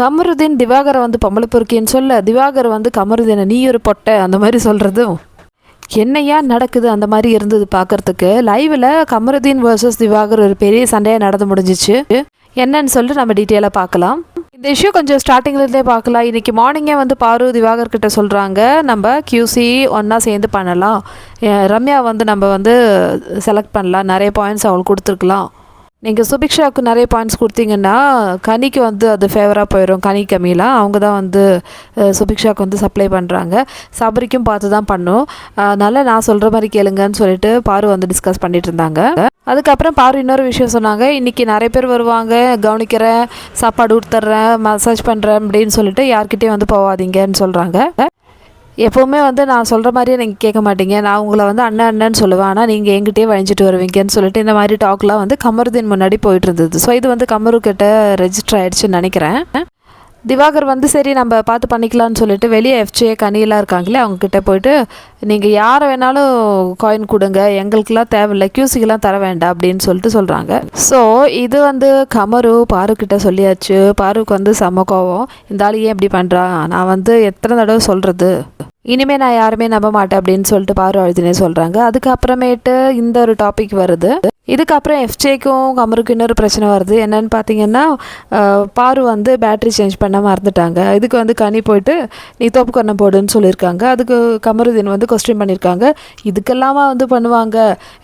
கமருதீன் திவாகரை வந்து பொம்பளை பொறுக்கின்னு சொல்ல திவாகர் வந்து கமருதீனை நீ ஒரு பொட்டை அந்த மாதிரி சொல்கிறதும் என்னையா நடக்குது அந்த மாதிரி இருந்தது பார்க்கறதுக்கு. லைவில் கமருதீன் வர்சஸ் திவாகர் ஒரு பெரிய சண்டையாக நடந்து முடிஞ்சிச்சு. என்னன்னு சொல்லிட்டு நம்ம டீட்டெயிலாக பார்க்கலாம். இந்த இஷ்யூ கொஞ்சம் ஸ்டார்டிங்லேருந்தே பார்க்கலாம். இன்றைக்கி மார்னிங்கே வந்து பாரு திவாகர் கிட்ட சொல்கிறாங்க நம்ம கியூசி ஒன்றா சேர்ந்து பண்ணலாம். ரம்யா வந்து நம்ம வந்து செலக்ட் பண்ணலாம். நிறைய பாயிண்ட்ஸ் அவளுக்கு கொடுத்துருக்கலாம். நீங்கள் சுபிக்ஷாவுக்கு நிறைய பாயிண்ட்ஸ் கொடுத்தீங்கன்னா கனிக்கு வந்து அது ஃபேவராக போயிடும் கனி கம்மியில் அவங்க தான் வந்து சுபிக்ஷாவுக்கு வந்து சப்ளை பண்ணுறாங்க சபரிக்கும் பார்த்து தான் பண்ணும். அதனால் நான் சொல்கிற மாதிரி கேளுங்கன்னு சொல்லிட்டு பாரு வந்து டிஸ்கஸ் பண்ணிட்டு இருந்தாங்க. அதுக்கப்புறம் பாரு இன்னொரு விஷயம் சொன்னாங்க. இன்றைக்கி நிறைய பேர் வருவாங்க. கவனிக்கிறேன் சாப்பாடு கொடுத்துட்றேன் மசாஜ் பண்ணுறேன் அப்படின்னு சொல்லிட்டு யார்கிட்டயும் வந்து போகாதீங்கன்னு சொல்கிறாங்க எப்போவுமே வந்து நான் சொல்கிற மாதிரியே நீங்கள் கேட்க மாட்டீங்க. நான் உங்களை வந்து அண்ணன் அண்ணன்னு சொல்லுவேன். ஆனால் நீங்கள் எங்கிட்டே வழிஞ்சிட்டு வருவீங்கன்னு சொல்லிட்டு இந்த மாதிரி டாக்லாம் வந்து கமருதீன் முன்னாடி போயிட்டு இருந்தது. ஸோ இது வந்து கமரு கிட்ட ரெஜிஸ்டர் ஆயிடுச்சுன்னு நினைக்கிறேன். திவாகர் வந்து சரி நம்ம பார்த்து பண்ணிக்கலாம்னு சொல்லிட்டு வெளியே எஃப்ஜே கனியெல்லாம் இருக்காங்களே அவங்கக்கிட்ட போயிட்டு நீங்கள் யாரை வேணாலும் காயின் கொடுங்க எங்களுக்கெல்லாம் தேவையில்லை கியூசிக்கெல்லாம் தர வேண்டாம் அப்படின்னு சொல்லிட்டு சொல்கிறாங்க ஸோ இது வந்து கமரு பாருக்கிட்ட சொல்லியாச்சு. பாருக்கு வந்து செம கோவம். இந்த ஆள் ஏன் இப்படி பண்ணுறான் நான் வந்து எத்தனை தடவை சொல்கிறது இனிமே நான் யாருமே நம்ப மாட்டேன் அப்படின்னு சொல்லிட்டு பாரு அழுதினே சொல்கிறாங்க அதுக்கப்புறமேட்டு இந்த ஒரு டாபிக் வருது. இதுக்கப்புறம் எஃப்ஜேக்கும் கமருக்கும் இன்னொரு பிரச்சனை வருது. என்னன்னு பார்த்தீங்கன்னா பாரு வந்து பேட்டரி சேஞ்ச் பண்ண மறந்துட்டாங்க. இதுக்கு வந்து கனி போயிட்டு நீ தோப்பு கண்ணை போடுன்னு சொல்லியிருக்காங்க. அதுக்கு கமருதீன் வந்து கொஸ்டின் பண்ணியிருக்காங்க. இதுக்கெல்லாமா வந்து பண்ணுவாங்க?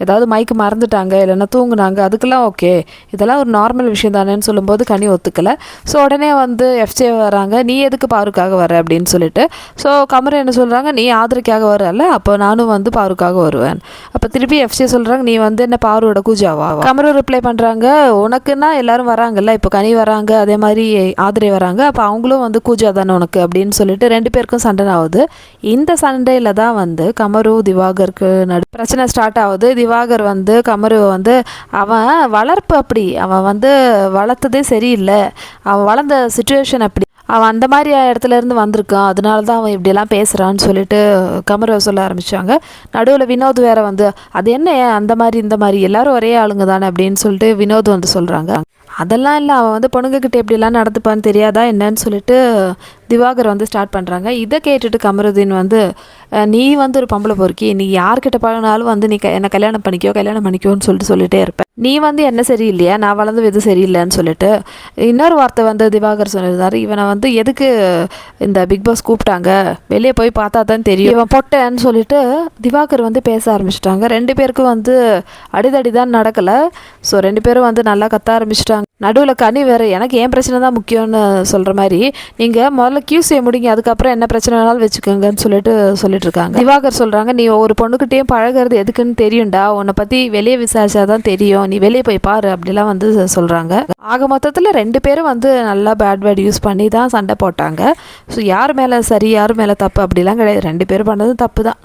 ஏதாவது மைக்கு மறந்துட்டாங்க இல்லைன்னா தூங்குனாங்க. அதுக்கெல்லாம் ஓகே இதெல்லாம் ஒரு நார்மல் விஷயம் தானேன்னு சொல்லும்போது கனி ஒத்துக்கலை. ஸோ உடனே வந்து எஃப்ஜே வராங்க. நீ எதுக்கு பாருக்காக வர? அப்படின்னு சொல்லிட்டு. ஸோ கமர் என்ன சொல்கிறாங்க நீ ஆதரிக்காக வரல அப்போ நானும் வந்து பாருக்காக வருவேன். அப்போ திருப்பி எஃப்ஜே சொல்கிறாங்க நீ வந்து என்ன பாருவோட பூஜாவா? கமரு ரிப்ளை பண்ணுறாங்க உனக்குன்னா எல்லாரும் வராங்கல்ல இப்போ கனி வராங்க அதே மாதிரி ஆதிரை வராங்க அப்போ அவங்களும் வந்து கூஜா தானே உனக்கு? அப்படின்னு சொல்லிட்டு ரெண்டு பேருக்கும் சண்டை ஆகுது. இந்த சண்டையில் தான் வந்து கமரு திவாகருக்கு நடு பிரச்சனை ஸ்டார்ட் ஆகுது. திவாகர் வந்து கமரு வந்து அவன் வளர்ப்பு அப்படி அவன் வந்து வளர்த்ததே சரியில்லை. அவன் வளர்ந்த சுச்சுவேஷன் அப்படி அவன் அந்த மாதிரி இடத்துல இருந்து வந்திருக்கான். அதனால தான் அவன் இப்படியெல்லாம் பேசுகிறான்னு சொல்லிட்டு கமரை சொல்ல ஆரம்பிச்சாங்க. நடுவில் வினோத் வேற வந்து அது என்ன? அந்த மாதிரி இந்த மாதிரி. எல்லாரும் ஒரே ஆளுங்க தானே? அப்படின்னு சொல்லிட்டு வினோத் வந்து சொல்கிறாங்க அதெல்லாம் இல்லை. அவன் வந்து பொண்ணுங்கக்கிட்ட எப்படிலாம் நடந்துப்பான்னு தெரியாதா என்னன்னு சொல்லிட்டு திவாகர் வந்து ஸ்டார்ட் பண்ணுறாங்க இதை கேட்டுட்டு கமருதீன் வந்து நீ வந்து ஒரு பொம்பளை பொறுக்கி நீ யார்கிட்ட பழகினாலும் வந்து நீ க- என்னை கல்யாணம் பண்ணிக்கோ கல்யாணம் பண்ணிக்கோன்னு சொல்லிட்டு சொல்லிட்டே இருப்பேன் நீ வந்து என்ன சரியில்லையா? நான் வளர்ந்து எது சரியில்லைன்னு சொல்லிட்டு. இன்னொரு வார்த்தை வந்து திவாகர் சொல்லியிருந்தார் இவனை வந்து எதுக்கு இந்த பிக் பாஸ் கூப்பிட்டாங்க? வெளியே போய் பார்த்தா தான் தெரியும். இவன் பொட்டேன்னு சொல்லிட்டு திவாகர் வந்து பேச ஆரம்பிச்சிட்டாங்க. ரெண்டு பேருக்கும் வந்து அடிதடி தான் நடக்கலை. ஸோ ரெண்டு பேரும் வந்து நல்லா கத்த ஆரம்பிச்சிட்டாங்க. நடுவில் கனி வேறு எனக்கு ஏன் பிரச்சனை தான் முக்கியம்னு சொல்கிற மாதிரி நீங்கள் முதல்ல கியூசியை முடிங்க அதுக்கப்புறம் என்ன பிரச்சனை வேணாலும் வச்சுக்கோங்கன்னு சொல்லிட்டு சொல்லிட்டு இருக்காங்க. திவாகர் சொல்கிறாங்க நீ ஒரு பொண்ணுக்கிட்டேயும் பழகுறது எதுக்குன்னு தெரியும்டா உன்னை பற்றி வெளியே விசாரிச்சா தான் தெரியும் நீ வெளியே போய் பாரு அப்படிலாம் வந்து சொல்கிறாங்க ஆக மொத்தத்தில் ரெண்டு பேரும் வந்து நல்லா பேட் வேர்ட் யூஸ் பண்ணி தான் சண்டை போட்டாங்க. ஸோ யார் மேலே சரி யார் மேலே தப்பு அப்படிலாம் கிடையாது. ரெண்டு பேரும் பண்ணதும் தப்பு தான்.